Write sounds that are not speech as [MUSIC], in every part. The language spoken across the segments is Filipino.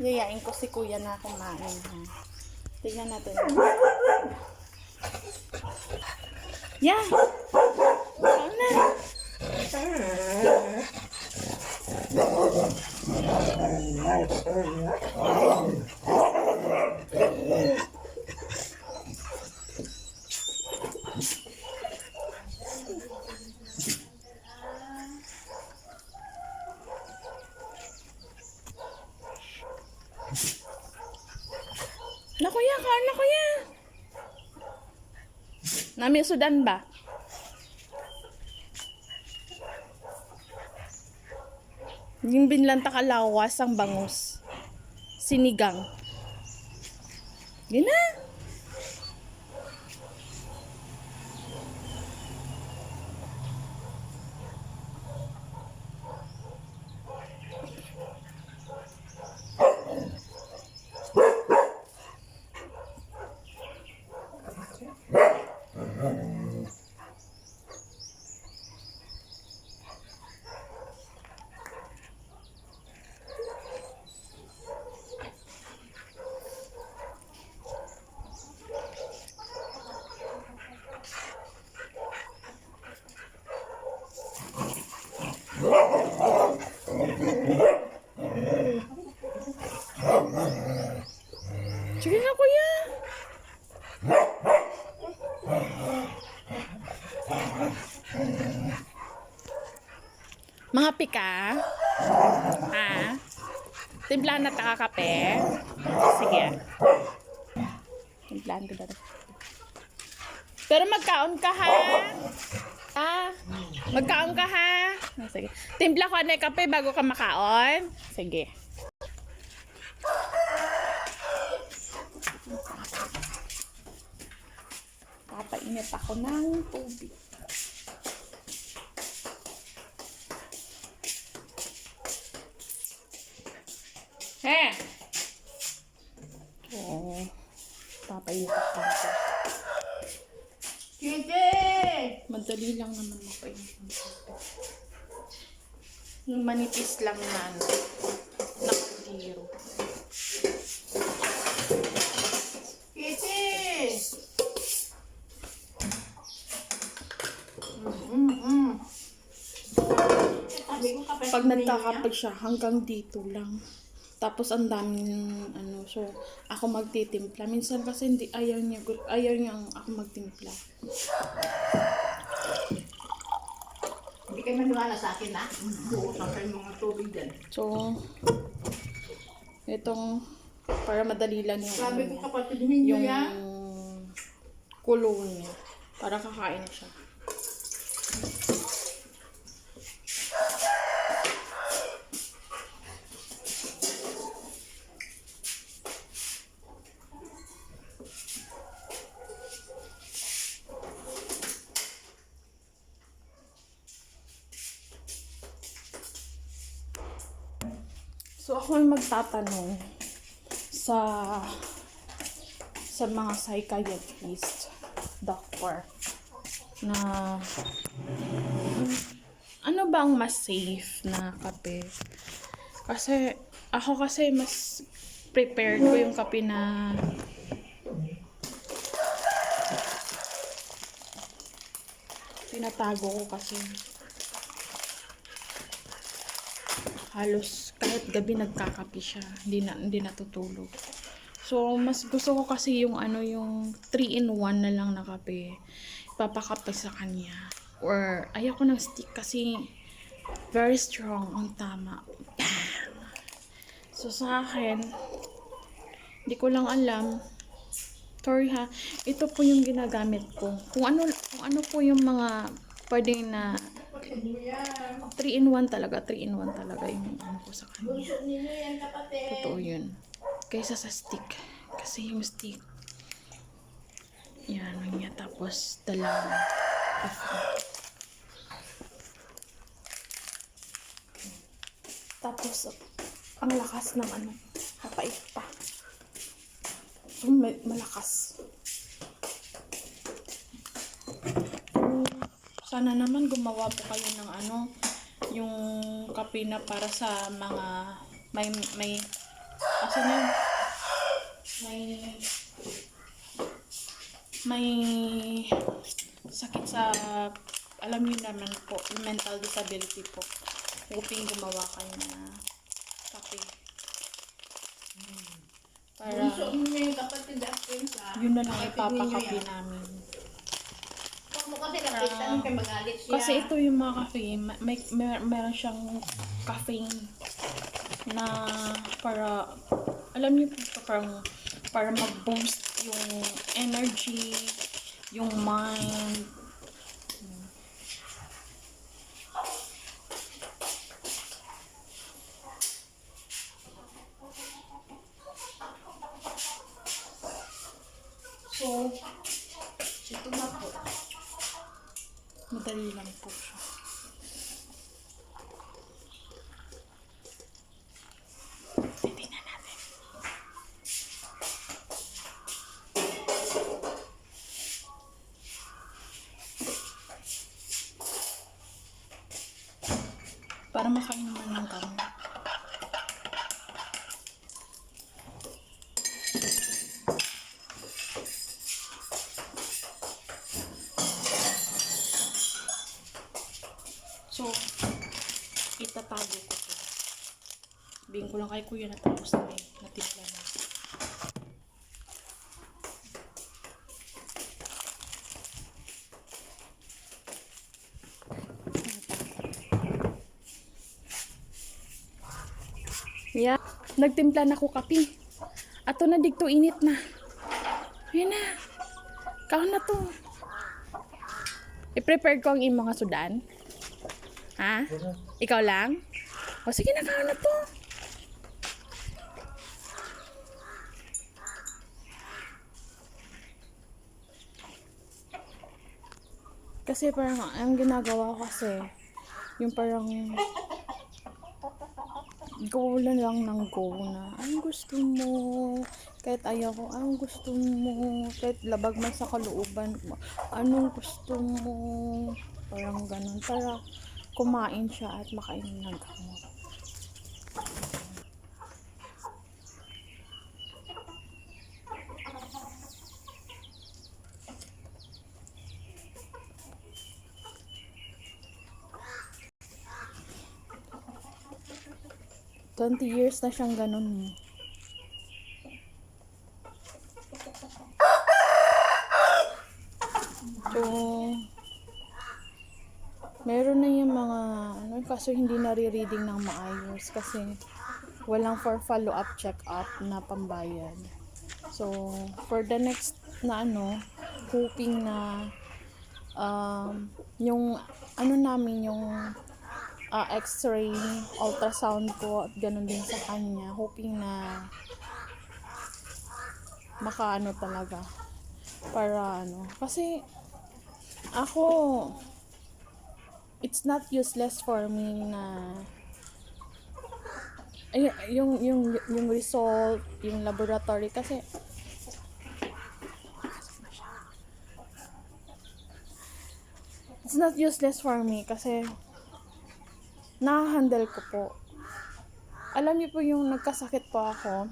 Yayain ko si kuya na kumain. Ha? Tingnan natin. Yeah! Na kuya, kain na kuya! Nami sudan ba? Yung binlanta kalawas ang bangus. Sinigang. Yun na. Sige na kuya. Mga pika. Ha? Timplahan na taka kape. Sige. Timplahan ko dito. Pero magkaon ka ha. Ah, magkaon ka ha. Ah, Sige. Timpla ko na kape bago ka makaon. Sige. Papainit ako ng tubig. He! Oo. Papainit ako. Kiki! Madali lang naman tubig. Yung manipis lang na ano, na kaldero. Kiki! Mm-mm. Sabi ko kapag Pag nagkakapag siya, hanggang dito lang. Tapos ang daming ano, so ako magtitimpla. Minsan kasi hindi ayaw niya, ayaw niya ako magtimpla. Hindi kayo maniwala sa akin, ha? Buusan kayo mga tubig dyan. So, itong para madali lang yung Sabi ano ko niya, kapatid ninyo yung yan. kulo niya. Para kakain siya. So ako ay magtatanong sa sa mga psychiatrist, doctor, na ano ba ang mas safe na kape? Kasi ako kasi mas prepared ko yung kape na tinatago ko kasi halos kahit gabi nagkakape siya. Hindi na hindi natutulog. So, mas gusto ko kasi yung ano yung 3 in 1 na lang na kape. Papakape sa kanya. Or ayoko ng stick kasi very strong ang tama. So, sa akin, hindi ko lang alam. Sorry ha. Ito po yung ginagamit ko. Kung ano, kung ano po yung mga pwede na. 3 in 1 talaga, 3 in 1 talaga yung ano ko sa kanya. Totoo yun. Kaysa sa stick. Kasi yung stick, yan, niya. Tapos, dalawa. Tapos, ang lakas ng ano, napait pa. May- malakas. Sana naman gumawa po kayo ng ano, yung kape na para sa mga may may Kasi may, may, may sakit sa, alam niyo naman po, mental disability po. Hoping gumawa kayo na kape. Para, Bunso mo yung kapatid sa... yun na lang ipapakape namin. Kasi kapitan kay magalit siya. Kasi ito yung mga cafe, ma- may, may meron siyang caffeine na para alam niyo po parang para mag-boost yung energy, yung mind. So, ito na po. Madali lang itatago ko to. Sabihin ko lang kay kuya na tapos na eh. Natimpla na. Yeah. Nagtimpla na ko kapi. Ato na digto init na. Ayun na. Kaon na to. I-prepare ko ang imong sudan. Ha? Ikaw lang? O sige na, kaon na to. Kasi parang ang ginagawa ko kasi yung parang go na lang ng go na ang gusto mo. Kahit ayaw ko ang gusto mo. Kahit labag man sa kalooban anong gusto mo? Parang ganun. Para kumain siya at makainom ng gamot. Twenty years na siyang ganun eh. So, meron na yung mga, ano, kaso hindi nare-reading ng maayos kasi walang for follow-up check-up na pambayad. So, for the next na ano, hoping na um, yung ano namin yung ah, x-ray, ultrasound ko at ganun din sa kanya. Hoping na makaano talaga para ano. Kasi ako it's not useless for me na ay, yung yung yung result, yung laboratory kasi it's not useless for me kasi na-handle ko po. Alam niyo po yung nagkasakit po ako,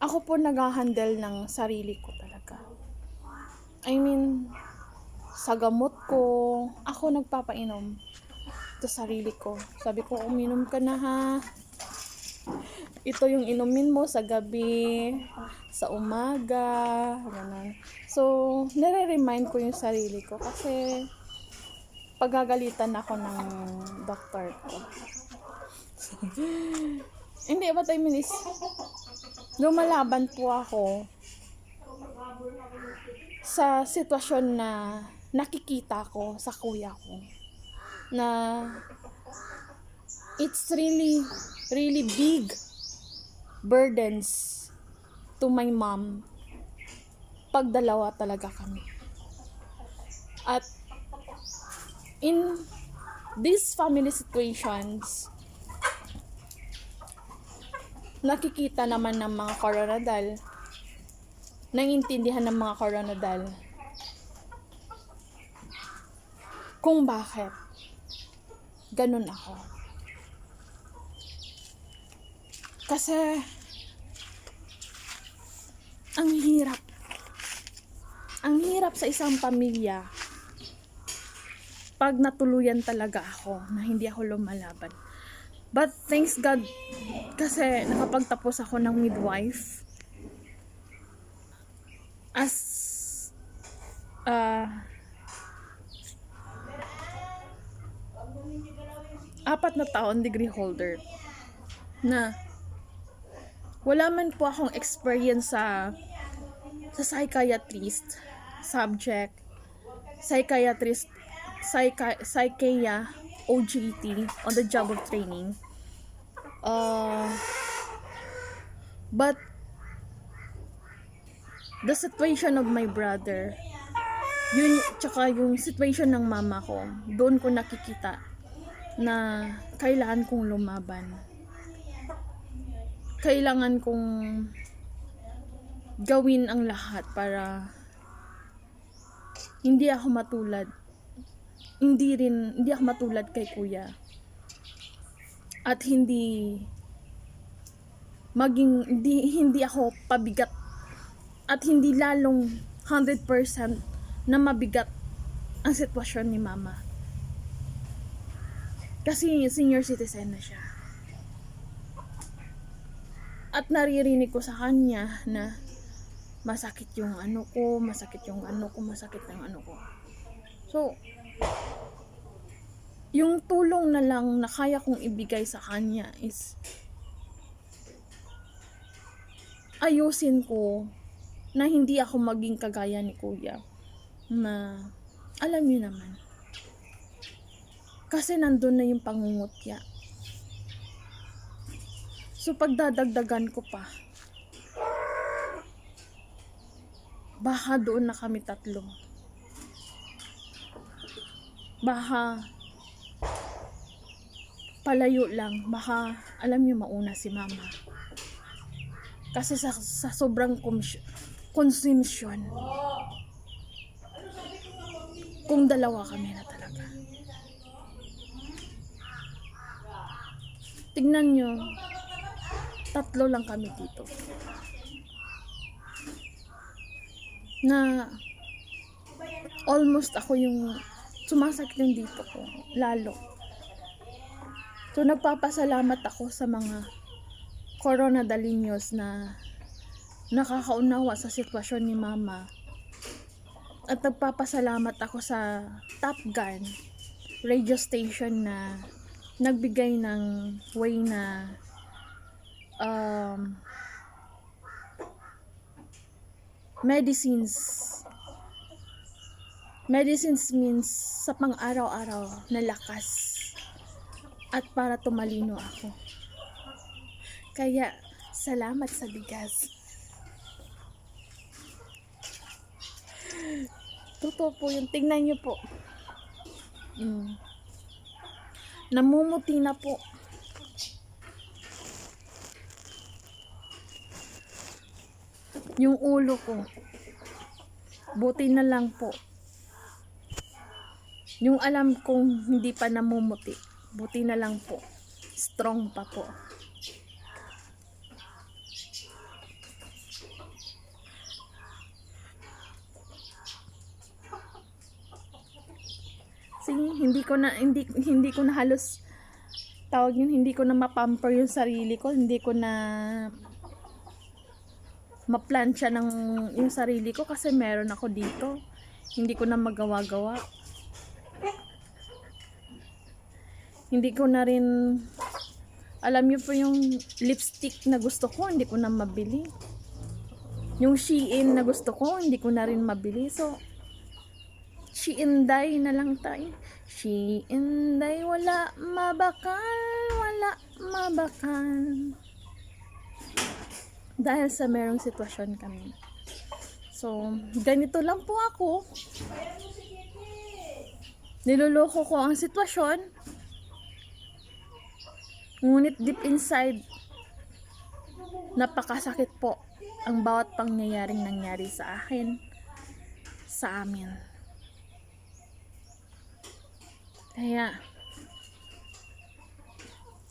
ako po nag-handle ng sarili ko talaga. I mean, sa gamot ko, ako nagpapainom sa sarili ko. Sabi ko, uminom ka na ha. Ito yung inumin mo sa gabi, sa umaga, ganun. So, nare-remind ko yung sarili ko kasi pagagalitan ako ng doctor ko. [LAUGHS] Hindi, what I mean is, lumalaban po ako sa sitwasyon na nakikita ko sa kuya ko na it's really really big burdens to my mom pag dalawa talaga kami. At in these family situations nakikita naman ng mga koronadal naiintindihan ng mga koronadal kung bakit ganun ako Kasi, ang hirap. Ang hirap sa isang pamilya pag natuluyan talaga ako na hindi ako lumalaban. But thanks God kasi nakapagtapos ako ng midwife as uh, apat na taon degree holder na wala man po akong experience sa sa psychiatrist subject psychiatrist psychi psychia OJT on the job of training. Uh, but the situation of my brother yun tsaka yung situation ng mama ko doon ko nakikita na kailangan kong lumaban. Kailangan kong gawin ang lahat para hindi ako matulad. Hindi rin hindi ako matulad kay kuya. At hindi maging hindi, hindi ako pabigat. At hindi lalong 100% na mabigat ang sitwasyon ni mama kasi senior citizen na siya at naririnig ko sa kanya na masakit yung ano ko, masakit yung ano ko, masakit yung ano ko. So, yung tulong na lang na kaya kong ibigay sa kanya is ayusin ko na hindi ako maging kagaya ni kuya na alam niyo naman kasi nandun na yung pangungutya. So pagdadagdagan ko pa baka doon na kami tatlo. Baka palayo lang. Baka alam niyo mauna si mama. Kasi sa, sa sobrang consumption kung dalawa kami na talaga tignan nyo. Tatlo lang kami dito. Na almost ako yung sumasakit yung dito ko. Lalo. So nagpapasalamat ako sa mga corona dalinyos na nakakaunawa sa sitwasyon ni mama. At nagpapasalamat ako sa Top Gun radio station na nagbigay ng way na um, medicines. Medicines means sa pang-araw-araw na lakas at para tumalino ako. Kaya salamat sa bigas. Totoo po yun. Tingnan nyo po. Mm. Namumuti na po. Yung ulo ko. Buti na lang po. Yung alam kong hindi pa namumuti. Buti na lang po. Strong pa po Sige, hindi ko na hindi hindi ko na halos tawag yun, hindi ko na mapamper yung sarili ko, hindi ko na maplansya ng yung sarili ko kasi meron ako dito. Hindi ko na magawa-gawa. Hindi ko na rin alam niyo po yung lipstick na gusto ko, hindi ko na mabili. Yung Shein na gusto ko, hindi ko na rin mabili. So, Shiinday na lang tayo. Shiinday, wala mabakal, wala mabakal. Dahil sa merong sitwasyon kami. So, ganito lang po ako. Niloloko ko ang sitwasyon. Ngunit deep inside, napakasakit po ang bawat pangyayaring nangyari sa akin, sa amin. Kaya,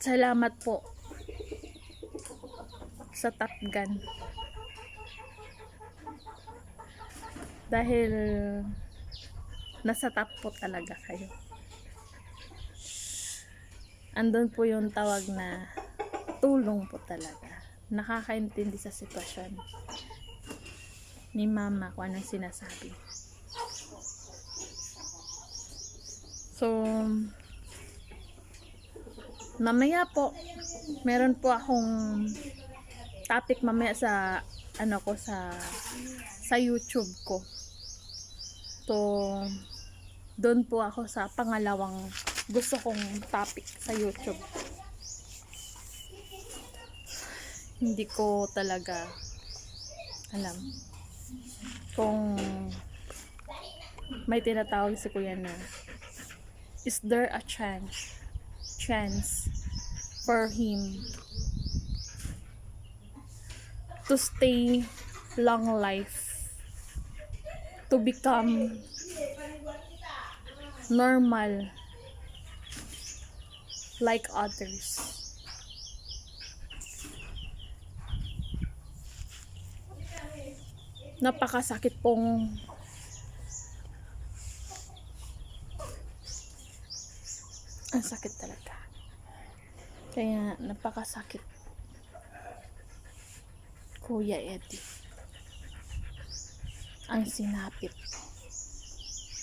salamat po sa Top Gun. Dahil nasa top po talaga kayo. Andun po yung tawag na tulong po talaga. Nakakaintindi sa sitwasyon ni mama kung anong sinasabi. So, mamaya po, meron po akong topic mamaya sa ano ko sa sa YouTube ko. So, doon po ako sa pangalawang gusto kong topic sa YouTube. Hindi ko talaga alam kung may tinatawag si kuya na is there a chance chance for him to stay long life to become normal like others? Napakasakit pong ang sakit talaga kaya napakasakit Kuya Eddie ang sinapit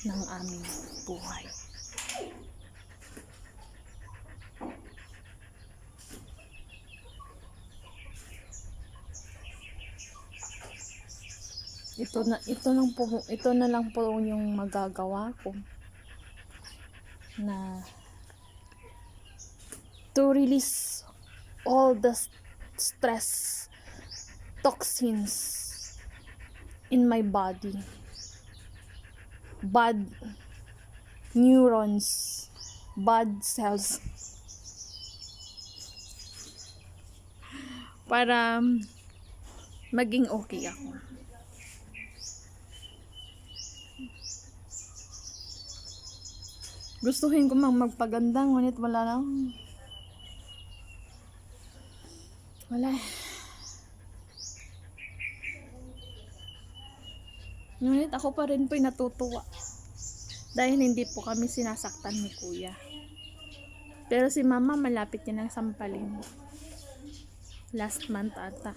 ng aming buhay. Ito na ito lang po ito na lang po yung magagawa ko na to release all the stress toxins in my body. Bad neurons bad cells. Para maging okay ako. Gustuhin ko mang magpaganda ngunit wala lang wala eh. Ngunit ako pa rin po'y natutuwa. Dahil hindi po kami sinasaktan ni kuya. Pero si mama malapit niya ng sampalin. Last month ata.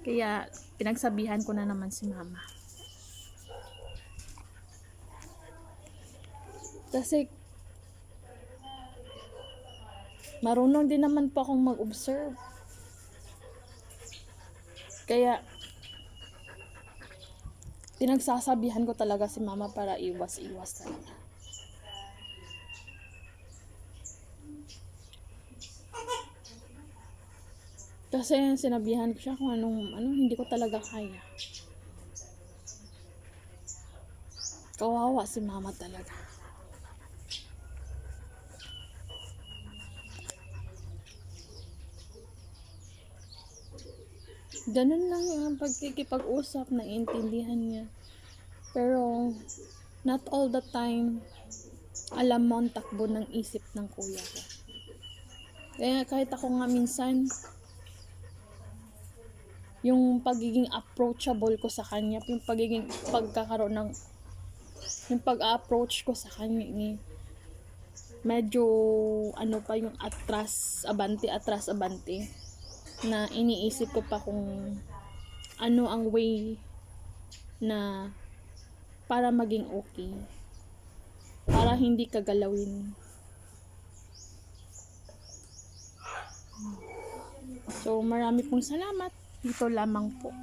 Kaya pinagsabihan ko na naman si mama. Kasi marunong din naman po akong mag-observe. Kaya pinagsasabihan ko talaga si mama para iwas-iwas talaga. Kasi sinabihan ko siya kung anong, ano, hindi ko talaga kaya. Kawawa si mama talaga. Ganun lang yung pagkikipag-usap, naiintindihan niya. Pero, not all the time, alam mo ang takbo ng isip ng kuya ko. Kaya kahit ako nga minsan, yung pagiging approachable ko sa kanya, yung pagiging pagkakaroon ng, yung pag-approach ko sa kanya, ni medyo, ano pa yung atras, abante, atras, abante na iniisip ko pa kung ano ang way na para maging okay. Para hindi kagalawin. So, marami pong salamat. Dito lamang po.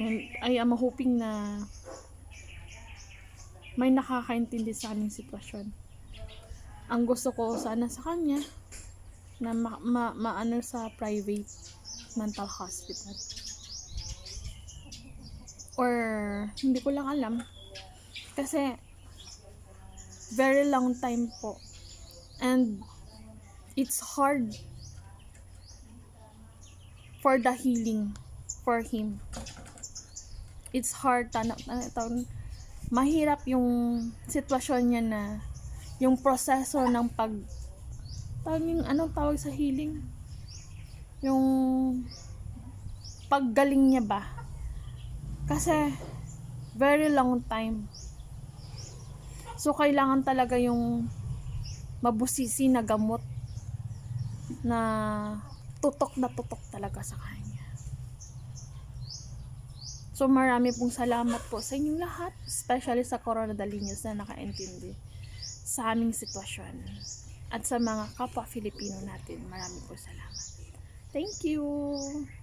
And I am hoping na may nakakaintindi sa aming sitwasyon. Ang gusto ko sana sa kanya, na ma, ma, maano sa private mental hospital. Or, hindi ko lang alam. Kasi, very long time po. And, it's hard for the healing for him. It's hard, tana, tawag- mahirap yung sitwasyon niya na yung proseso ng pag tawagin, anong tawag sa healing? Yung paggaling niya ba? Kasi, very long time. So, kailangan talaga yung mabusisi na gamot na tutok na tutok talaga sa kanya. So, marami pong salamat po sa inyong lahat, especially sa Corona Dalinyos na nakaintindi sa aming sitwasyon. At sa mga kapwa Filipino natin, marami po salamat. Thank you!